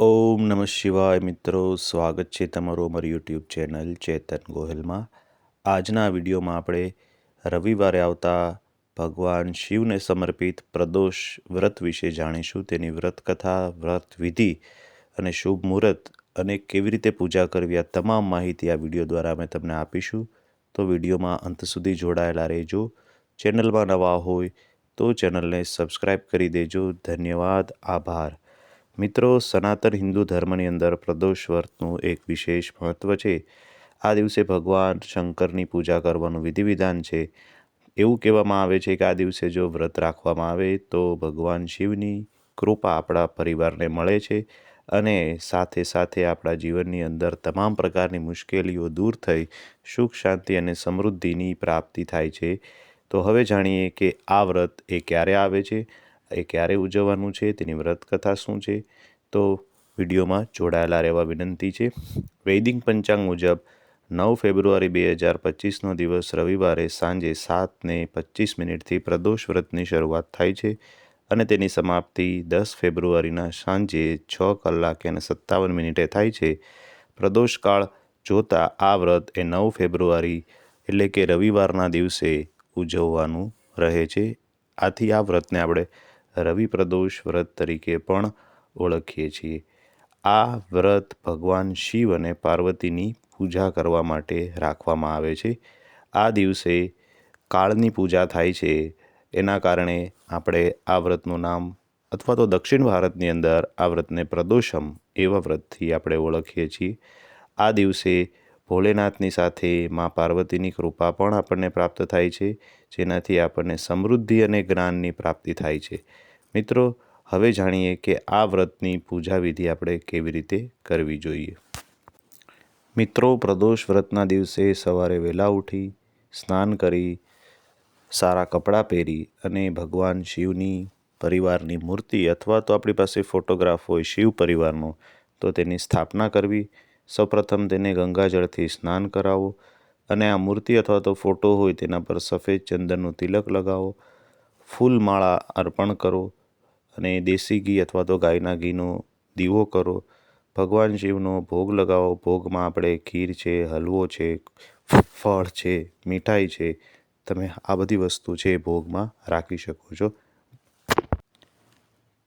ઓમ નમઃ શિવાય મિત્રો. સ્વાગત છે તમારું અમારી યુટ્યુબ ચેનલ ચેતન ગોહિલમાં. આજના વિડીયોમાં આપણે રવિવારે આવતા ભગવાન શિવને સમર્પિત પ્રદોષ વ્રત વિશે જાણીશું. તેની વ્રત કથા વ્રત વિધિ અને શુભ મુહૂર્ત અને કેવી રીતે પૂજા કરવી આ તમામ માહિતી આ વીડિયો દ્વારા અમે તમને આપીશું. તો વિડીયોમાં અંત સુધી જોડાયેલા રહેજો. ચેનલમાં નવા હોય તો ચેનલને સબસ્ક્રાઈબ કરી દેજો. ધન્યવાદ. આભાર. મિત્રો, સનાતન હિન્દુ ધર્મની અંદર પ્રદોષ વ્રતનું એક વિશેષ મહત્ત્વ છે. આ દિવસે ભગવાન શંકરની પૂજા કરવાનું વિધિ વિધાન છે. એવું કહેવામાં આવે છે કે આ દિવસે જો વ્રત રાખવામાં આવે તો ભગવાન શિવની કૃપા આપણા પરિવારને મળે છે અને સાથે સાથે આપણા જીવનની અંદર તમામ પ્રકારની મુશ્કેલીઓ દૂર થઈ, સુખ, શાંતિ અને સમૃદ્ધિની પ્રાપ્તિ થાય છે. તો હવે જાણીએ કે આ વ્રત એ ક્યારે આવે છે? એ ક્યારે ઉજવવાનું છે, તેની વ્રત કથા શું છે, તો વિડીયોમાં જોડાયેલા રહેવા વિનંતી છે. વૈદિક પંચાંગ મુજબ નવ ફેબ્રુઆરી બે હજાર પચીસનો દિવસ રવિવારે સાંજે સાતને પચીસ મિનિટથી પ્રદોષ વ્રતની શરૂઆત થાય છે અને તેની સમાપ્તિ દસ ફેબ્રુઆરીના સાંજે છ કલાકે અને સત્તાવન મિનિટે થાય છે. પ્રદોષકાળ જોતાં આ વ્રત એ નવ ફેબ્રુઆરી એટલે કે રવિવારના દિવસે ઉજવવાનું રહે છે. આથી આ વ્રતને આપણે રવિ પ્રદોષ વ્રત તરીકે પણ ઓળખીએ છીએ. આ વ્રત ભગવાન શિવ અને પાર્વતીની પૂજા કરવા માટે રાખવામાં આવે છે. આ દિવસે કાળની પૂજા થાય છે. એના કારણે આપણે આ વ્રતનું નામ અથવા તો દક્ષિણ ભારતની અંદર આ વ્રતને પ્રદોષમ એવા વ્રતથી આપણે ઓળખીએ છીએ. આ દિવસે ભોલેનાથની સાથે મા પાર્વતીની કૃપા પણ આપણને પ્રાપ્ત થાય છે. જેનાથી આપણને સમૃદ્ધિ અને જ્ઞાનની પ્રાપ્તિ થાય છે. મિત્રો, હવે જાણીએ કે આ વ્રતની પૂજા વિધિ આપણે કેવી રીતે કરવી જોઈએ. મિત્રો, પ્રદોષ વ્રતના દિવસે સવારે વહેલા ઉઠી, સ્નાન કરી, સારા કપડાં પહેરી અને ભગવાન શિવની પરિવારની મૂર્તિ અથવા તો આપણી પાસે ફોટોગ્રાફ હોય શિવ પરિવારનો, તો તેની સ્થાપના કરવી. સૌપ્રથમ તેને ગંગાજળથી સ્નાન કરાવો અને આ મૂર્તિ અથવા તો ફોટો હોય તેના પર સફેદ ચંદનનું તિલક લગાવો. ફૂલમાળા અર્પણ કરો. અને દેશી ઘી અથવા તો ગાયના ઘીનો દીવો કરો. ભગવાન શિવનો ભોગ લગાવો. ભોગમાં આપણે ખીર છે, હલવો છે, ફળ છે, મીઠાઈ છે. તમે આ બધી વસ્તુ છે ભોગમાં રાખી શકો છો.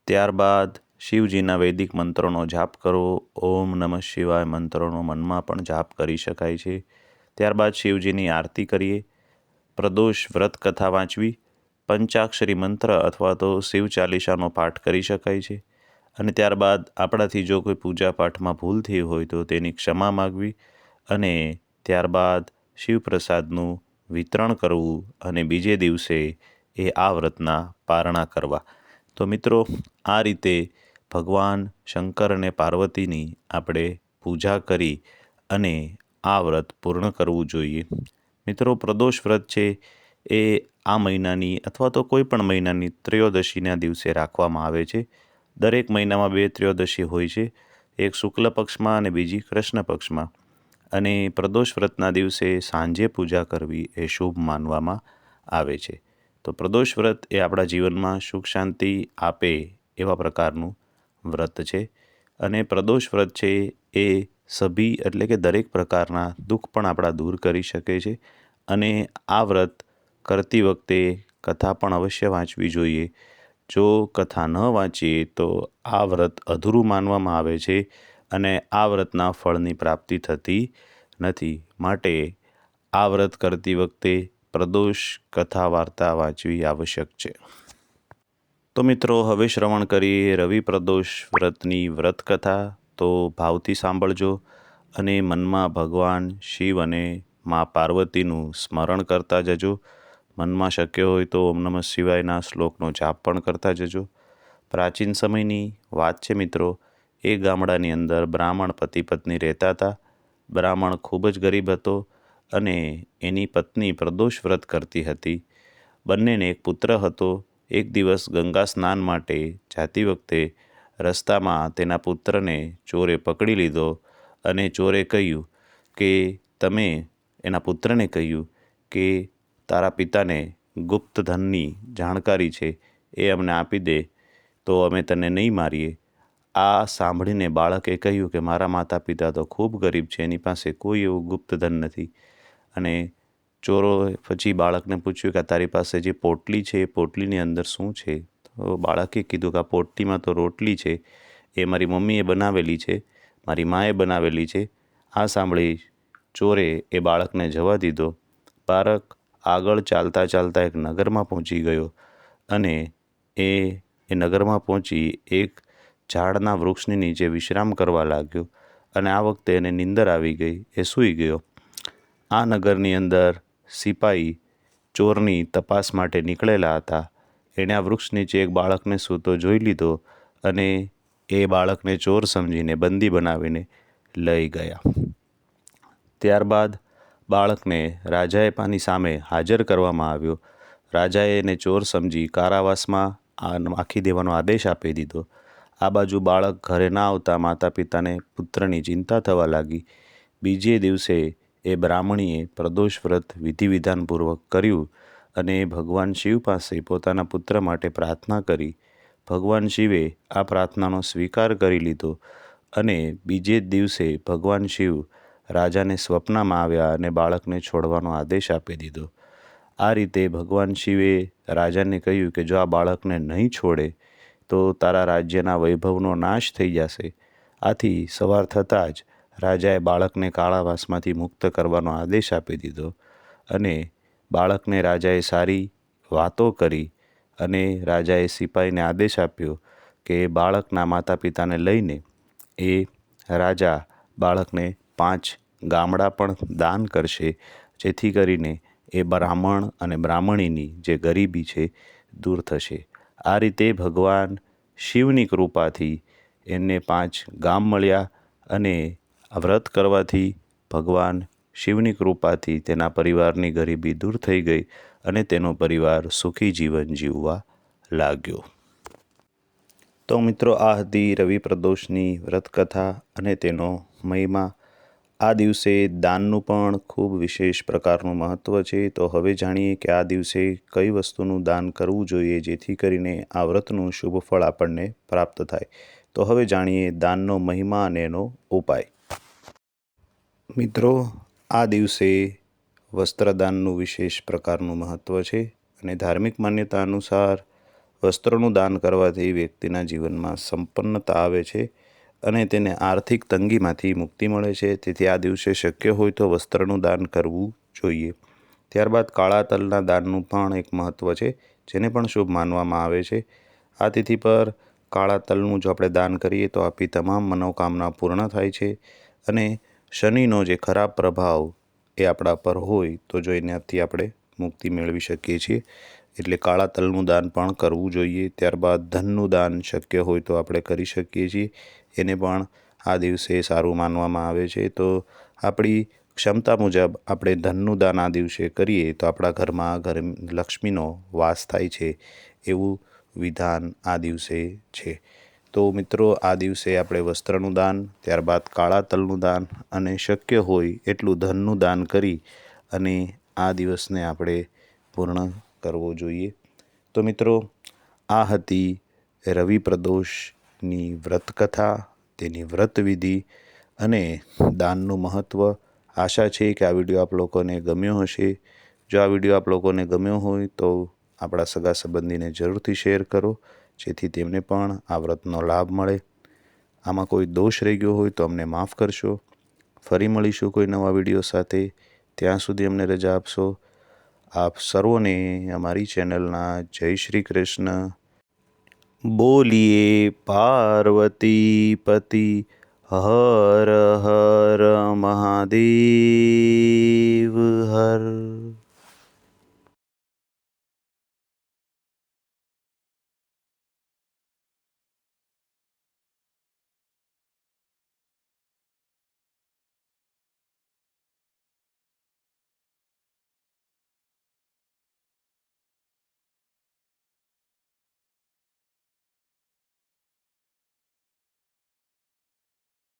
ત્યારબાદ શિવજીના વૈદિક મંત્રોનો જાપ કરો. ઓમ નમઃ શિવાય મંત્રોનો મનમાં પણ જાપ કરી શકાય છે. ત્યારબાદ શિવજીની આરતી કરીએ. પ્રદોષ વ્રત કથા વાંચવી. પંચાક્ષરી મંત્ર અથવા તો શિવ ચાલીસાનો પાઠ કરી શકાય છે. અને ત્યારબાદ આપણાથી જો કોઈ પૂજા પાઠમાં ભૂલ થઈ હોય તો તેની ક્ષમા માગવી અને ત્યારબાદ શિવપ્રસાદનું વિતરણ કરવું અને બીજે દિવસે એ આ વ્રતના પારણા કરવા. તો મિત્રો, આ રીતે ભગવાન શંકર અને પાર્વતીની આપણે પૂજા કરી અને આ વ્રત પૂર્ણ કરવું જોઈએ. મિત્રો, પ્રદોષ વ્રત છે એ આ મહિનાની અથવા તો કોઈ પણ મહિનાની ત્રયોદશીના દિવસે રાખવામાં આવે છે. દરેક મહિનામાં બે ત્રયોદશી હોય છે. એક શુક્લ પક્ષમાં અને બીજી કૃષ્ણ પક્ષમાં. અને પ્રદોષ વ્રતના દિવસે સાંજે પૂજા કરવી એ શુભ માનવામાં આવે છે. તો પ્રદોષ વ્રત એ આપણા જીવનમાં સુખ શાંતિ આપે એવા પ્રકારનું વ્રત છે. અને પ્રદોષ વ્રત છે એ સભી એટલે કે દરેક પ્રકારના દુઃખ પણ આપણા દૂર કરી શકે છે. અને આ વ્રત કરતી વખતે કથા પણ અવશ્ય વાંચવી જોઈએ. જો કથા ન વાંચીએ તો આ વ્રત અધૂરું માનવામાં આવે છે અને આ વ્રતના ફળની પ્રાપ્તિ થતી નથી. માટે આ વ્રત કરતી વખતે પ્રદોષ કથા વાર્તા વાંચવી આવશ્યક છે. તો મિત્રો, હવે શ્રવણ કરીએ રવિ પ્રદોષ વ્રતની વ્રત કથા. તો ભાવથી સાંભળજો અને મનમાં ભગવાન શિવ અને મા પાર્વતીનું સ્મરણ કરતા જજો. મનમાં શક્ય હોય તો ઓમ નમઃ શિવાયના શ્લોકનો જાપ પણ કરતા જજો. પ્રાચીન સમયની વાત છે મિત્રો, એ ગામડાની અંદર બ્રાહ્મણ પતિ પત્ની રહેતા હતા. બ્રાહ્મણ ખૂબ જ ગરીબ હતો અને એની પત્ની પ્રદોષ વ્રત કરતી હતી. બંનેને એક પુત્ર હતો. એક દિવસ ગંગા સ્નાન માટે જાતી વખતે રસ્તામાં તેના પુત્રને ચોરે પકડી લીધો અને ચોરે કહ્યું કે, તમે, એના પુત્રને કહ્યું કે તારા પિતાને ગુપ્ત ધનની જાણકારી છે, એ અમને આપી દે, તો અમે તને નહીં મારીએ. આ સાંભળીને બાળકે કહ્યું કે મારા માતા પિતા તો ખૂબ ગરીબ છે, એની પાસે કોઈ એવું ગુપ્તધન નથી. અને ચોરો પછી બાળકને પૂછ્યું કે તારી પાસે જે પોટલી છે, એ પોટલીની અંદર શું છે? તો બાળકે કીધું કે આ પોટલીમાં તો રોટલી છે, એ મારી મમ્મીએ બનાવેલી છે, મારી માએ બનાવેલી છે. આ સાંભળી ચોરે એ બાળકને જવા દીધો. બાળક આગળ ચાલતા ચાલતા એક નગરમાં પહોંચી ગયો અને એ એ નગરમાં પહોંચી એક ઝાડના વૃક્ષની નીચે વિશ્રામ કરવા લાગ્યો અને આ વખતે એને નીંદર આવી ગઈ, એ સૂઈ ગયો. આ નગરની અંદર સિપાઈ ચોરની તપાસ માટે નીકળેલા હતા. એણે આ વૃક્ષ નીચે એક બાળકને સૂતો જોઈ લીધો અને એ બાળકને ચોર સમજીને બંદી બનાવીને લઈ ગયા. ત્યારબાદ બાળકને રાજાએ પાની સામે હાજર કરવામાં આવ્યો. રાજાએ એને ચોર સમજી કારાવાસમાં આ નાખી દેવાનો આદેશ આપી દીધો. આ બાજુ બાળક ઘરે ના આવતા માતા પિતાને પુત્રની ચિંતા થવા લાગી. બીજે દિવસે એ બ્રાહ્મણીએ પ્રદોષ વ્રત વિધિ વિધાનપૂર્વક કર્યું અને ભગવાન શિવ પાસે પોતાના પુત્ર માટે પ્રાર્થના કરી. ભગવાન શિવે આ પ્રાર્થનાનો સ્વીકાર કરી લીધો અને બીજે દિવસે ભગવાન શિવ રાજાને સ્વપ્નમાં આવ્યા અને બાળકને છોડવાનો આદેશ આપી દીધો. આ રીતે ભગવાન શિવે રાજાને કહ્યું કે જો આ બાળકને નહીં છોડે, તો તારા રાજ્યના વૈભવનો નાશ થઈ જશે. આથી સવાર થતાં જ રાજાએ બાળકને કાળાવાસમાંથી મુક્ત કરવાનો આદેશ આપી દીધો અને બાળકને રાજાએ સારી વાતો કરી અને રાજાએ સિપાહીને આદેશ આપ્યો કે બાળકના માતા પિતાને લઈને એ રાજા બાળકને પાંચ ગામડા પણ દાન કરશે. જેથી કરીને એ બ્રાહ્મણ અને બ્રાહ્મણીની જે ગરીબી છે દૂર થશે. આ રીતે ભગવાન શિવની કૃપાથી એમને પાંચ ગામ મળ્યા અને વ્રત કરવાથી ભગવાન શિવની કૃપાથી તેના પરિવારની ગરીબી દૂર થઈ ગઈ અને તેનો પરિવાર સુખી જીવન જીવવા લાગ્યો. તો મિત્રો, આ હતી રવિ પ્રદોષની વ્રતકથા અને તેનો મહિમા. આ દિવસે દાનનું પણ ખૂબ વિશેષ પ્રકારનું મહત્ત્વ છે. તો હવે જાણીએ કે આ દિવસે કઈ વસ્તુનું દાન કરવું જોઈએ જેથી કરીને આ વ્રતનું શુભ ફળ આપણને પ્રાપ્ત થાય. તો હવે જાણીએ દાનનો મહિમા અને એનો ઉપાય. મિત્રો, આ દિવસે વસ્ત્રદાનનું વિશેષ પ્રકારનું મહત્ત્વ છે અને ધાર્મિક માન્યતા અનુસાર વસ્ત્રનું દાન કરવાથી વ્યક્તિના જીવનમાં સંપન્નતા આવે છે. અને તેને આર્થિક તંગીમાંથી મુક્તિ મળે છે. તેથી આ દિવસે શક્ય હોય તો વસ્ત્રનું દાન કરવું જોઈએ. ત્યારબાદ કાળા તલના દાનનું પણ એક મહત્ત્વ છે, જેને પણ શુભ માનવામાં આવે છે. આ તિથિ પર કાળા તલનું જો આપણે દાન કરીએ તો આપણી તમામ મનોકામના પૂર્ણ થાય છે અને શનિનો જે ખરાબ પ્રભાવ એ આપણા પર હોય તો જો એનાથી આપણે મુક્તિ મેળવી શકીએ છીએ. એટલે કાળા તલનું દાન પણ કરવું જોઈએ. ત્યારબાદ ધનનું દાન શક્ય હોય તો આપણે કરી શકીએ છીએ. એને પણ આ દિવસે સારું માનવામાં આવે છે. તો આપણી ક્ષમતા મુજબ આપણે ધનનું દાન આ દિવસે કરીએ તો આપણા ઘરમાં ઘર લક્ષ્મીનો વાસ થાય છે એવું વિધાન આ દિવસે છે. તો મિત્રો, આ દિવસે આપણે વસ્ત્રનું દાન, ત્યારબાદ કાળા તલનું દાન અને શક્ય હોય એટલું ધનનું દાન કરી અને આ દિવસને આપણે પૂર્ણ કરવો જોઈએ. તો મિત્રો, આ હતી રવિ પ્રદોષની વ્રતકથા. તેની વ્રતવિધિ અને દાનનું મહત્ત્વ આશા છે કે આ વીડિયો આપ લોકોને ગમ્યો હશે. જો આ વીડિયો આપ લોકોને ગમ્યો હોય તો આપણા સગા સંબંધીને જરૂરથી શેર કરો, જેથી તેમને પણ આ વ્રતનો લાભ મળે. આમાં કોઈ દોષ રહી ગયો હોય તો અમને માફ કરશો. ફરી મળીશું કોઈ નવા વીડિયો સાથે. ત્યાં સુધી અમને રજા આપશો. આપ સર્વોને અમારી ચેનલના જય શ્રી કૃષ્ણ. બોલીએ પાર્વતી પતિ હર હર મહાદેવ હર